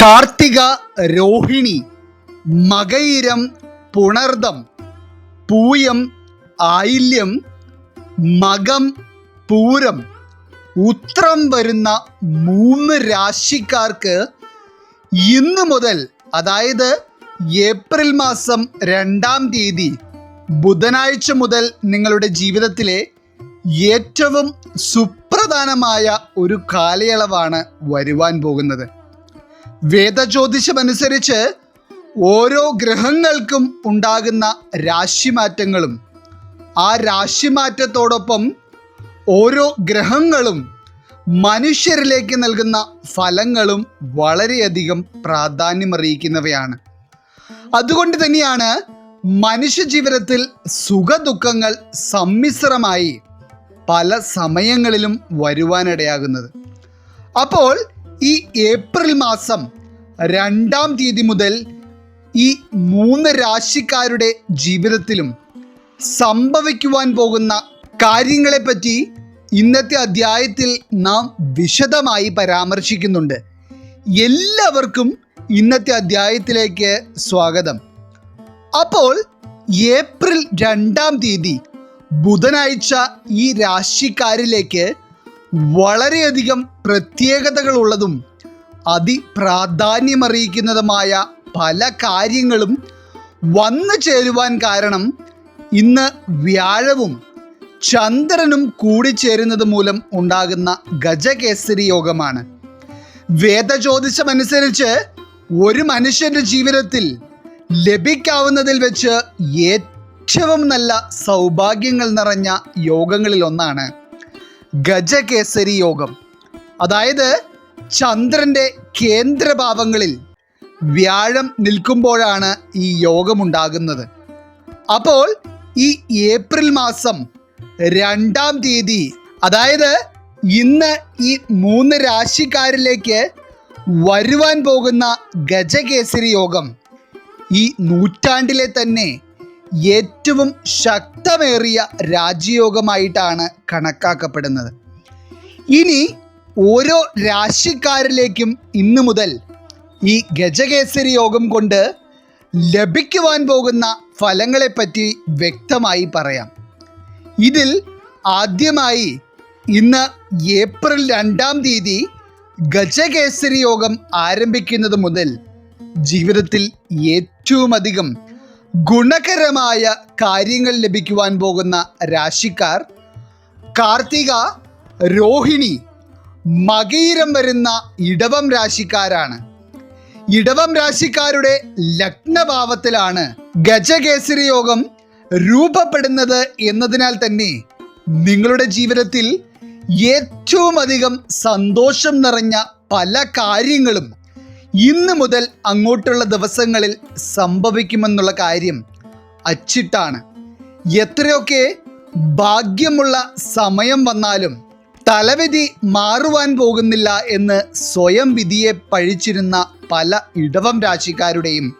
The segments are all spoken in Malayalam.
കാർത്തിക രോഹിണി മകയിരം പുണർദം പൂയം ആയില്യം മകം പൂരം. ഉത്രം വരുന്ന മൂന്ന് രാശിക്കാർക്ക് ഇന്ന് മുതൽ അതായത് ഏപ്രിൽ മാസം രണ്ടാം തീയതി ബുധനാഴ്ച മുതൽ നിങ്ങളുടെ ജീവിതത്തിലെ ഏറ്റവും സുപ്രധാനമായ ഒരു കാലയളവാണ് വരുവാൻ പോകുന്നത്. വേദജ്യോതിഷമനുസരിച്ച് ഓരോ ഗ്രഹങ്ങൾക്കും ഉണ്ടാകുന്ന രാശിമാറ്റങ്ങളും ആ രാശിമാറ്റത്തോടൊപ്പം ഓരോ ഗ്രഹങ്ങളും മനുഷ്യരിലേക്ക് നൽകുന്ന ഫലങ്ങളും വളരെയധികം പ്രാധാന്യമറിയിക്കുന്നവയാണ് അതുകൊണ്ട് തന്നെയാണ് മനുഷ്യ ജീവിതത്തിൽ സുഖദുഃഖങ്ങൾ സമ്മിശ്രമായി പല സമയങ്ങളിലും വരുവാനിടയാകുന്നത്. അപ്പോൾ ഈ ഏപ്രിൽ മാസം രണ്ടാം തീയതി മുതൽ ഈ മൂന്ന് രാശിക്കാരുടെ ജീവിതത്തിലും സംഭവിക്കുവാൻ പോകുന്ന കാര്യങ്ങളെപ്പറ്റി ഇന്നത്തെ അധ്യായത്തിൽ നാം വിശദമായി പരാമർശിക്കുന്നുണ്ട്. എല്ലാവർക്കും ഇന്നത്തെ അധ്യായത്തിലേക്ക് സ്വാഗതം. അപ്പോൾ ഏപ്രിൽ രണ്ടാം തീയതി ബുധനാഴ്ച ഈ രാശിക്കാരിലേക്ക് വളരെയധികം പ്രത്യേകതകളുള്ളതും അതിപ്രാധാന്യമറിയിക്കുന്നതുമായ പല കാര്യങ്ങളും വന്നു ചേരുവാൻ കാരണം ഇന്ന് വ്യാഴവും ചന്ദ്രനും കൂടിച്ചേരുന്നത് മൂലം ഉണ്ടാകുന്ന ഗജകേസരി യോഗമാണ്. വേദജ്യോതിഷമനുസരിച്ച് ഒരു മനുഷ്യന്റെ ജീവിതത്തിൽ ലഭിക്കാവുന്നതിൽ വെച്ച് ഏറ്റവും നല്ല സൗഭാഗ്യങ്ങൾ നിറഞ്ഞ യോഗങ്ങളിൽ ഒന്നാണ് ഗജകേസരി യോഗം അതായത് ചന്ദ്രന്റെ കേന്ദ്രഭാവങ്ങളിൽ വ്യാഴം നിൽക്കുമ്പോഴാണ് ഈ യോഗമുണ്ടാകുന്നത്. അപ്പോൾ ഈ ഏപ്രിൽ മാസം രണ്ടാം തീയതി അതായത് ഇന്ന് ഈ മൂന്ന് രാശിക്കാരിലേക്ക് വരുവാൻ പോകുന്ന ഗജകേസരി യോഗം ഈ നൂറ്റാണ്ടിലെ തന്നെ ഏറ്റവും ശക്തമേറിയ രാജയോഗമായിട്ടാണ് കണക്കാക്കപ്പെടുന്നത്. ഇനി ഓരോ രാശിക്കാരിലേക്കും ഇന്നു മുതൽ ഈ ഗജകേസരി യോഗം കൊണ്ട് ലഭിക്കുവാൻ പോകുന്ന ഫലങ്ങളെപ്പറ്റി വ്യക്തമായി പറയാം. ഇതിൽ ആദ്യമായി ഇന്ന് ഏപ്രിൽ രണ്ടാം തീയതി ഗജകേസരി യോഗം ആരംഭിക്കുന്നത് മുതൽ ജീവിതത്തിൽ ഏറ്റവും അധികം ഗുണകരമായ കാര്യങ്ങൾ ലഭിക്കുവാൻ പോകുന്ന രാശിക്കാർ കാർത്തിക രോഹിണി മകീരം വരുന്ന ഇടവം രാശിക്കാരാണ്. ഇടവം രാശിക്കാരുടെ ലഗ്നഭാവത്തിലാണ് ഗജകേസരി യോഗം രൂപപ്പെടുന്നത് എന്നതിനാൽ തന്നെ നിങ്ങളുടെ ജീവിതത്തിൽ ഏറ്റവും അധികം സന്തോഷം നിറഞ്ഞ പല കാര്യങ്ങളും ഇന്ന് മുതൽ അങ്ങോട്ടുള്ള ദിവസങ്ങളിൽ സംഭവിക്കുമെന്നുള്ള കാര്യം അച്ചിട്ടാണ്. എത്രയൊക്കെ ഭാഗ്യമുള്ള സമയം വന്നാലും തലവിധി മാറുവാൻ പോകുന്നില്ല എന്ന് സ്വയം വിധിയെ പഴിച്ചിരുന്ന പല ഇടവം രാശിക്കാരുടെയും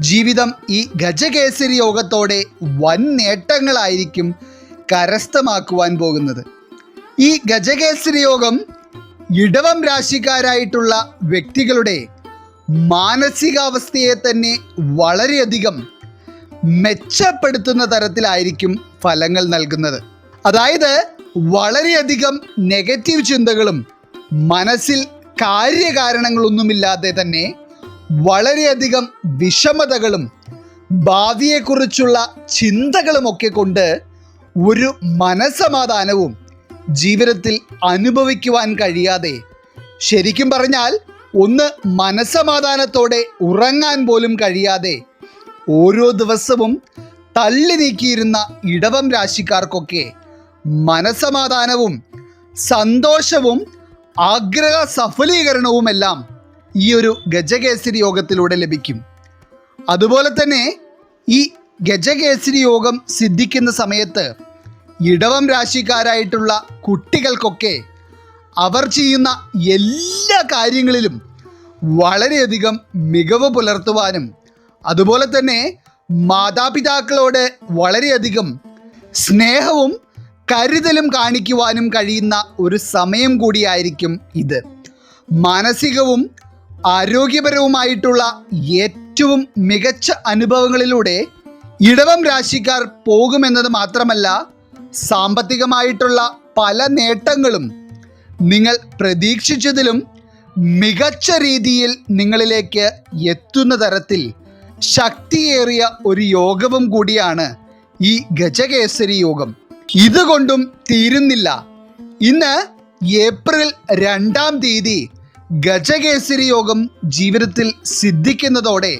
ജീവിതം ഈ ഗജകേസരി യോഗത്തോടെ വൻ നേട്ടങ്ങളായിരിക്കും കരസ്ഥമാക്കുവാൻ പോകുന്നത്. ഈ ഗജകേസരി യോഗം ഇടവം രാശിക്കാരായിട്ടുള്ള വ്യക്തികളുടെ മാനസികാവസ്ഥയെ തന്നെ വളരെയധികം മെച്ചപ്പെടുത്തുന്ന തരത്തിലായിരിക്കും ഫലങ്ങൾ നൽകുന്നത്. അതായത് വളരെയധികം നെഗറ്റീവ് ചിന്തകളും മനസ്സിൽ കാര്യകാരണങ്ങളൊന്നുമില്ലാതെ തന്നെ വളരെയധികം വിഷമതകളും ഭാവിയെക്കുറിച്ചുള്ള ചിന്തകളുമൊക്കെ കൊണ്ട് ഒരു മനസമാധാനവും ജീവിതത്തിൽ അനുഭവിക്കുവാൻ കഴിയാതെ. ശരിക്കും പറഞ്ഞാൽ ഒന്ന് മനസമാധാനത്തോടെ ഉറങ്ങാൻ പോലും കഴിയാതെ ഓരോ ദിവസവും തള്ളി നീക്കിയിരുന്ന ഇടവം രാശിക്കാർക്കൊക്കെ മനസമാധാനവും സന്തോഷവും ആഗ്രഹ സഫലീകരണവുമെല്ലാം ഈ ഒരു ഗജകേസരി യോഗത്തിലൂടെ ലഭിക്കും. അതുപോലെ തന്നെ ഈ ഗജകേസരി യോഗം സിദ്ധിക്കുന്ന സമയത്ത് ഇടവം രാശിക്കാരായിട്ടുള്ള കുട്ടികൾക്കൊക്കെ അവർ ചെയ്യുന്ന എല്ലാ കാര്യങ്ങളിലും വളരെയധികം മികവ് പുലർത്തുവാനും അതുപോലെ തന്നെ മാതാപിതാക്കളോട് വളരെയധികം സ്നേഹവും കരുതലും കാണിക്കുവാനും കഴിയുന്ന ഒരു സമയം കൂടിയായിരിക്കും ഇത്. മാനസികവും ആരോഗ്യപരവുമായിട്ടുള്ള ഏറ്റവും മികച്ച അനുഭവങ്ങളിലൂടെ ഇടവം രാശിക്കാർ പോകുമെന്നത് മാത്രമല്ല സാമ്പത്തികമായിട്ടുള്ള പല നേട്ടങ്ങളും നിങ്ങൾ പ്രതീക്ഷിച്ചതിലും മികച്ച രീതിയിൽ നിങ്ങളിലേക്ക് എത്തുന്ന തരത്തിൽ ശക്തിയേറിയ ഒരു യോഗവും കൂടിയാണ് ഈ ഗജകേസരി യോഗം. ഇതുകൊണ്ടും തീരുന്നില്ല. ഇന്ന് ഏപ്രിൽ രണ്ടാം തീയതി ഗജകേസരി യോഗം ജീവിതത്തിൽ സിദ്ധിക്കുന്നതോടെ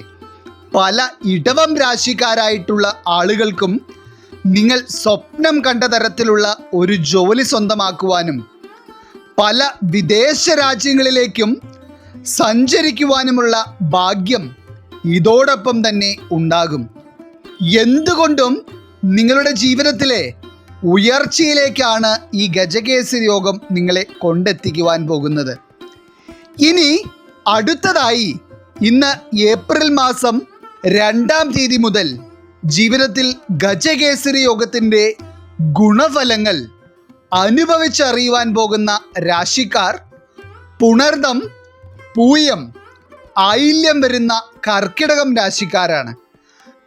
പല ഇടവം രാശിക്കാരായിട്ടുള്ള ആളുകൾക്കും നിങ്ങൾ സ്വപ്നം കണ്ട തരത്തിലുള്ള ഒരു ജോലി സ്വന്തമാക്കുവാനും പല വിദേശ രാജ്യങ്ങളിലേക്കും സഞ്ചരിക്കുവാനുമുള്ള ഭാഗ്യം ഇതോടൊപ്പം തന്നെ ഉണ്ടാകും. എന്തുകൊണ്ടും നിങ്ങളുടെ ജീവിതത്തിലെ ഉയർച്ചയിലേക്കാണ് ഈ ഗജകേസരി യോഗം നിങ്ങളെ കൊണ്ടെത്തിക്കുവാൻ പോകുന്നത്. ഇനി അടുത്തതായി ഇന്ന് ഏപ്രിൽ മാസം രണ്ടാം തീയതി മുതൽ ജീവിതത്തിൽ ഗജകേസരി യോഗത്തിന്റെ ഗുണഫലങ്ങൾ അനുഭവിച്ചറിയുവാൻ പോകുന്ന രാശിക്കാർ പുണർദം പൂയം ആയില്യം വരുന്ന കർക്കിടകം രാശിക്കാരാണ്.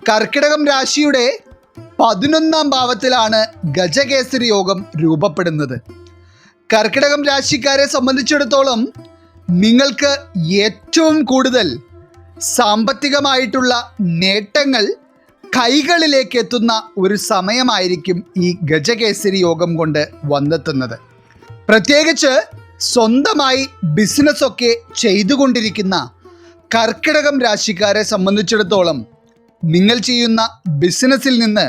കർക്കിടകം രാശിയുടെ പതിനൊന്നാം ഭാവത്തിലാണ് ഗജകേസരി യോഗം രൂപപ്പെടുന്നത്. കർക്കിടകം രാശിക്കാരെ സംബന്ധിച്ചിടത്തോളം നിങ്ങൾക്ക് ഏറ്റവും കൂടുതൽ സാമ്പത്തികമായിട്ടുള്ള നേട്ടങ്ങൾ കൈകളിലേക്ക് എത്തുന്ന ഒരു സമയമായിരിക്കും ഈ ഗജകേസരി യോഗം കൊണ്ട് വന്നെത്തുന്നത്. പ്രത്യേകിച്ച് സ്വന്തമായി ബിസിനസ്സൊക്കെ ചെയ്തുകൊണ്ടിരിക്കുന്ന കർക്കിടകം രാശിക്കാരെ സംബന്ധിച്ചിടത്തോളം നിങ്ങൾ ചെയ്യുന്ന ബിസിനസ്സിൽ നിന്ന്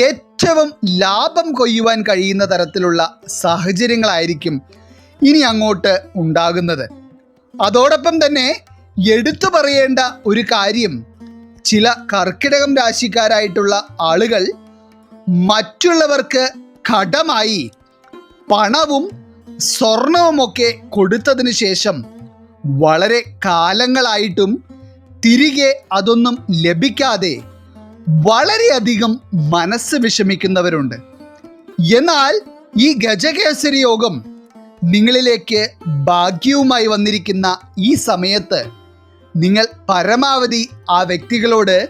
ഏറ്റവും ലാഭം കൊയ്യുവാൻ കഴിയുന്ന തരത്തിലുള്ള സാഹചര്യങ്ങളായിരിക്കും ഇനി അങ്ങോട്ട് ഉണ്ടാകുന്നത്. അതോടൊപ്പം തന്നെ എടുത്തു പറയേണ്ട ഒരു കാര്യം ചില കർക്കിടകം രാശിക്കാരായിട്ടുള്ള ആളുകൾ മറ്റുള്ളവർക്ക് കടമായി പണവും സ്വർണവുമൊക്കെ കൊടുത്തതിന് ശേഷം വളരെ കാലങ്ങളായിട്ടും തിരികെ അതൊന്നും ലഭിക്കാതെ വളരെയധികം മനസ്സ് വിഷമിക്കുന്നവരുണ്ട്. എന്നാൽ ഈ ഗജകേസരി യോഗം നിങ്ങളിലേക്ക് ഭാഗ്യവുമായി വന്നിരിക്കുന്ന ഈ സമയത്ത് നിങ്ങൾ പരമാവധി ആ വ്യക്തികളോട്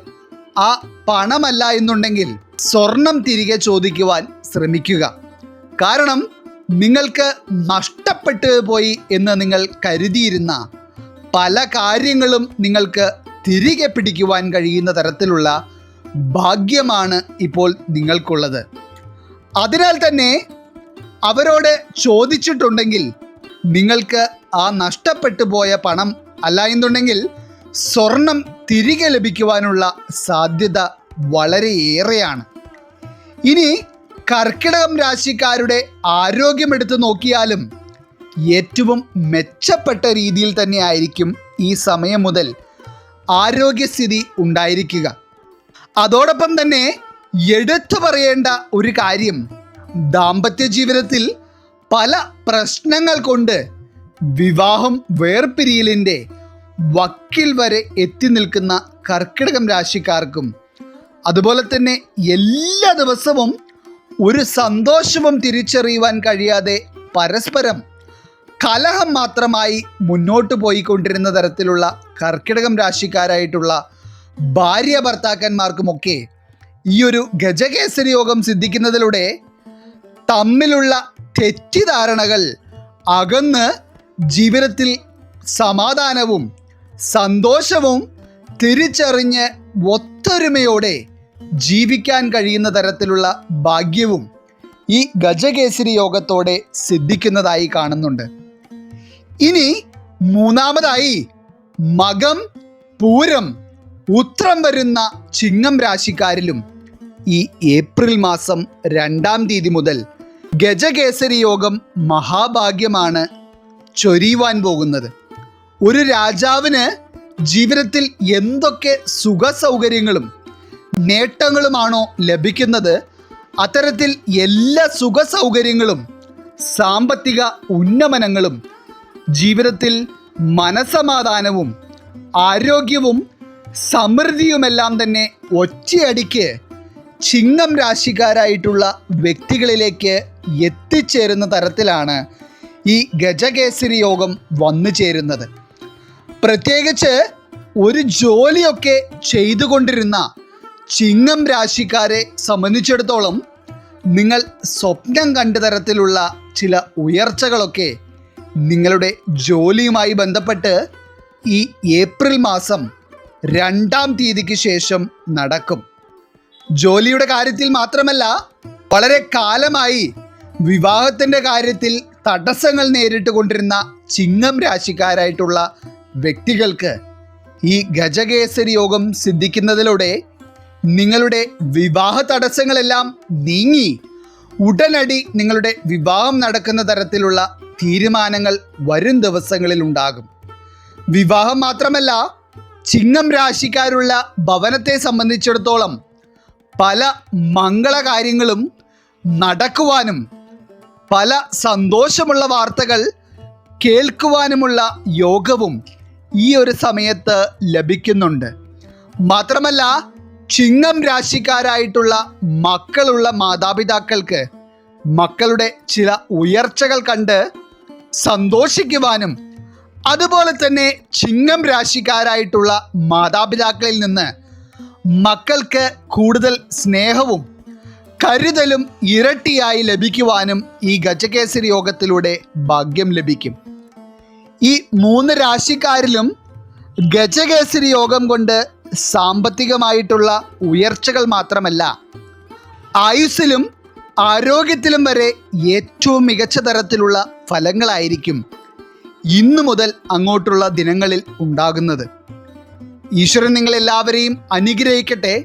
ആ പണമല്ല എന്നുണ്ടെങ്കിൽ സ്വർണം തിരികെ ചോദിക്കുവാൻ ശ്രമിക്കുക. കാരണം നിങ്ങൾക്ക് നഷ്ടപ്പെട്ടു പോയി എന്ന് നിങ്ങൾ കരുതിയിരുന്ന പല കാര്യങ്ങളും നിങ്ങൾക്ക് തിരികെ പിടിക്കുവാൻ കഴിയുന്ന തരത്തിലുള്ള ഭാഗ്യമാണ് ഇപ്പോൾ നിങ്ങൾക്കുള്ളത്. അതിനാൽ തന്നെ അവരോട് ചോദിച്ചിട്ടുണ്ടെങ്കിൽ നിങ്ങൾക്ക് ആ നഷ്ടപ്പെട്ടു പോയ പണം അല്ല എന്നുണ്ടെങ്കിൽ സ്വർണം തിരികെ ലഭിക്കുവാനുള്ള സാധ്യത വളരെയേറെയാണ്. ഇനി കർക്കിടകം രാശിക്കാരുടെ ആരോഗ്യമെടുത്ത് നോക്കിയാലും ഏറ്റവും മെച്ചപ്പെട്ട രീതിയിൽ തന്നെയായിരിക്കും ഈ സമയം മുതൽ ആരോഗ്യസ്ഥിതി ഉണ്ടായിരിക്കുക. അതോടൊപ്പം തന്നെ എടുത്തു പറയേണ്ട ഒരു കാര്യം ദാമ്പത്യ ജീവിതത്തിൽ പല പ്രശ്നങ്ങൾ കൊണ്ട് വിവാഹം വേർപിരിയലിന്റെ വക്കിൽ വരെ എത്തി നിൽക്കുന്ന കർക്കിടകം രാശിക്കാർക്കും അതുപോലെ തന്നെ എല്ലാ ദിവസവും ഒരു സന്തോഷവും തിരിച്ചറിയുവാൻ കഴിയാതെ പരസ്പരം കലഹം മാത്രമായി മുന്നോട്ട് പോയിക്കൊണ്ടിരുന്ന തരത്തിലുള്ള കർക്കിടകം രാശിക്കാരായിട്ടുള്ള ഭാര്യ ഭർത്താക്കന്മാർക്കുമൊക്കെ ഈ ഒരു ഗജകേസരി യോഗം സിദ്ധിക്കുന്നതിലൂടെ തമ്മിലുള്ള തെറ്റിദ്ധാരണകൾ അകന്ന് ജീവിതത്തിൽ സമാധാനവും സന്തോഷവും തിരിച്ചറിഞ്ഞ് ഒത്തൊരുമയോടെ ജീവിക്കാൻ കഴിയുന്ന തരത്തിലുള്ള ഭാഗ്യവും ഈ ഗജകേസരി യോഗത്തോടെ സിദ്ധിക്കുന്നതായി കാണുന്നുണ്ട്. ഇനി മൂന്നാമതായി മകം പൂരം ഉത്രം വരുന്ന ചിങ്ങം രാശിക്കാരിലും ഈ ഏപ്രിൽ മാസം രണ്ടാം തീയതി മുതൽ ഗജകേസരി യോഗം മഹാഭാഗ്യമാണ് ചൊരിയുവാൻ പോകുന്നത്. ഒരു രാജാവിന് ജീവിതത്തിൽ എന്തൊക്കെ സുഖ സൗകര്യങ്ങളും നേട്ടങ്ങളുമാണോ ലഭിക്കുന്നത് അത്തരത്തിൽ എല്ലാ സുഖ സൗകര്യങ്ങളും സാമ്പത്തിക ഉന്നമനങ്ങളും ജീവിതത്തിൽ മനസമാധാനവും ആരോഗ്യവും സമൃദ്ധിയുമെല്ലാം തന്നെ ഒറ്റയടിക്ക് ചിങ്ങം രാശിക്കാരായിട്ടുള്ള വ്യക്തികളിലേക്ക് എത്തിച്ചേരുന്ന തരത്തിലാണ് ഈ ഗജകേസരി യോഗം വന്നു ചേരുന്നത്. പ്രത്യേകിച്ച് ഒരു ജോലിയൊക്കെ ചെയ്തുകൊണ്ടിരുന്ന ചിങ്ങം രാശിക്കാരെ സംബന്ധിച്ചിടത്തോളം നിങ്ങൾ സ്വപ്നം കണ്ട തരത്തിലുള്ള ചില ഉയർച്ചകളൊക്കെ നിങ്ങളുടെ ജോലിയുമായി ബന്ധപ്പെട്ട് ഈ ഏപ്രിൽ മാസം രണ്ടാം തീയതിക്ക് ശേഷം നടക്കും. ജോലിയുടെ കാര്യത്തിൽ മാത്രമല്ല വളരെ കാലമായി വിവാഹത്തിന്റെ കാര്യത്തിൽ തടസ്സങ്ങൾ നേരിട്ട് കൊണ്ടിരുന്ന ചിങ്ങം രാശിക്കാരായിട്ടുള്ള വ്യക്തികൾക്ക് ഈ ഗജകേസരി യോഗം സിദ്ധിക്കുന്നതിലൂടെ നിങ്ങളുടെ വിവാഹ തടസ്സങ്ങളെല്ലാം നീങ്ങി ഉടനടി നിങ്ങളുടെ വിവാഹം നടക്കുന്ന തരത്തിലുള്ള തീരുമാനങ്ങൾ വരും ദിവസങ്ങളിൽ ഉണ്ടാകും. വിവാഹം മാത്രമല്ല ചിങ്ങം രാശിക്കാരുള്ള ഭവനത്തെ സംബന്ധിച്ചിടത്തോളം പല മംഗളകാര്യങ്ങളും നടക്കുവാനും പല സന്തോഷമുള്ള വാർത്തകൾ കേൾക്കുവാനുമുള്ള യോഗവും ഈ ഒരു സമയത്ത് ലഭിക്കുന്നുണ്ട്. മാത്രമല്ല ചിങ്ങം രാശിക്കാരായിട്ടുള്ള മക്കളുള്ള മാതാപിതാക്കൾക്ക് മക്കളുടെ ചില ഉയർച്ചകൾ കണ്ട് സന്തോഷിക്കുവാനും അതുപോലെ തന്നെ ചിങ്ങം രാശിക്കാരായിട്ടുള്ള മാതാപിതാക്കളിൽ നിന്ന് മക്കൾക്ക് കൂടുതൽ സ്നേഹവും കരുതലും ഇരട്ടിയായി ലഭിക്കുവാനും ഈ ഗജകേസരി യോഗത്തിലൂടെ ഭാഗ്യം ലഭിക്കും. ഈ മൂന്ന് രാശിക്കാരിലും ഗജകേസരി യോഗം കൊണ്ട് സാമ്പത്തികമായിട്ടുള്ള ഉയർച്ചകൾ മാത്രമല്ല ആയുസ്സിലും ആരോഗ്യത്തിലും വരെ ഏറ്റവും മികച്ച തരത്തിലുള്ള ഫലങ്ങളായിരിക്കും ഇന്നു മുതൽ അങ്ങോട്ടുള്ള ദിനങ്ങളിൽ ഉണ്ടാകുന്നത്. ഈശ്വരൻ നിങ്ങളെല്ലാവരെയും അനുഗ്രഹിക്കട്ടെ.